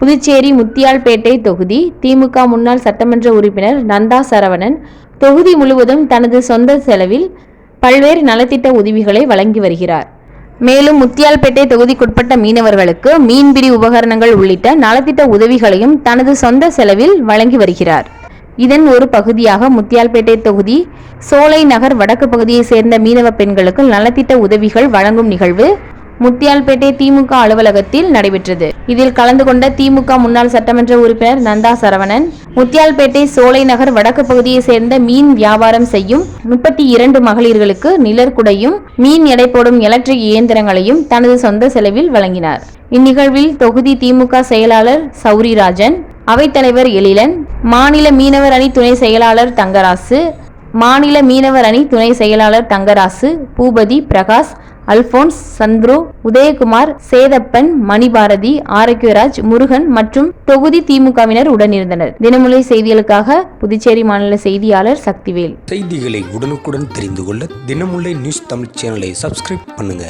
புதுச்சேரி முத்தியால்பேட்டை தொகுதி திமுக முன்னாள் சட்டமன்ற உறுப்பினர் நந்தா சரவணன் தொகுதி முழுவதும் தனது சொந்த செலவில் பல்வேறு நலத்திட்ட உதவிகளை வழங்கி வருகிறார். மேலும் முத்தியால்பேட்டை தொகுதிக்குட்பட்ட மீனவர்களுக்கு மீன்பிடி உபகரணங்கள் உள்ளிட்ட நலத்திட்ட உதவிகளையும் தனது சொந்த செலவில் வழங்கி வருகிறார். இதன் ஒரு பகுதியாக முத்தியால்பேட்டை தொகுதி சோலை நகர் வடக்கு பகுதியைச் சேர்ந்த மீனவ பெண்களுக்கு நலத்திட்ட உதவிகள் வழங்கும் நிகழ்வு முத்தியால்பேட்டை திமுக அலுவலகத்தில் நடைபெற்றது. இதில் கலந்து கொண்ட திமுக முன்னாள் சட்டமன்ற உறுப்பினர் நந்தா சரவணன் முத்தியால்பேட்டை சோலை நகர் வடக்கு பகுதியை சேர்ந்த மீன் வியாபாரம் செய்யும் முப்பத்தி இரண்டு மகளிர்களுக்கு நிழற்குடையும் மீன் எடை போடும் எலக்ட்ரிக் இயந்திரங்களையும் தனது சொந்த செலவில் வழங்கினார். இந்நிகழ்வில் தொகுதி திமுக செயலாளர் சௌரிராஜன் அவைத்தலைவர் எழிலன் மாநில மீனவர் அணி துணை செயலாளர் தங்கராசு மாநில மீனவர் அணி துணை செயலாளர் தங்கராசு பூபதி பிரகாஷ் அல்போன்ஸ் சந்துரு உதயகுமார் சேதப்பன் மணிபாரதி ஆரோக்கியராஜ் முருகன் மற்றும் தொகுதி திமுகவினர் உடனிருந்தனர். தினமொழி செய்திகளுக்காக புதுச்சேரி மாநில செய்தியாளர் சக்திவேல். செய்திகளை உடனுக்குடன் தெரிந்து கொள்ள தினமுல்லை நியூஸ் தமிழ் சேனலை சப்ஸ்கிரைப் பண்ணுங்க.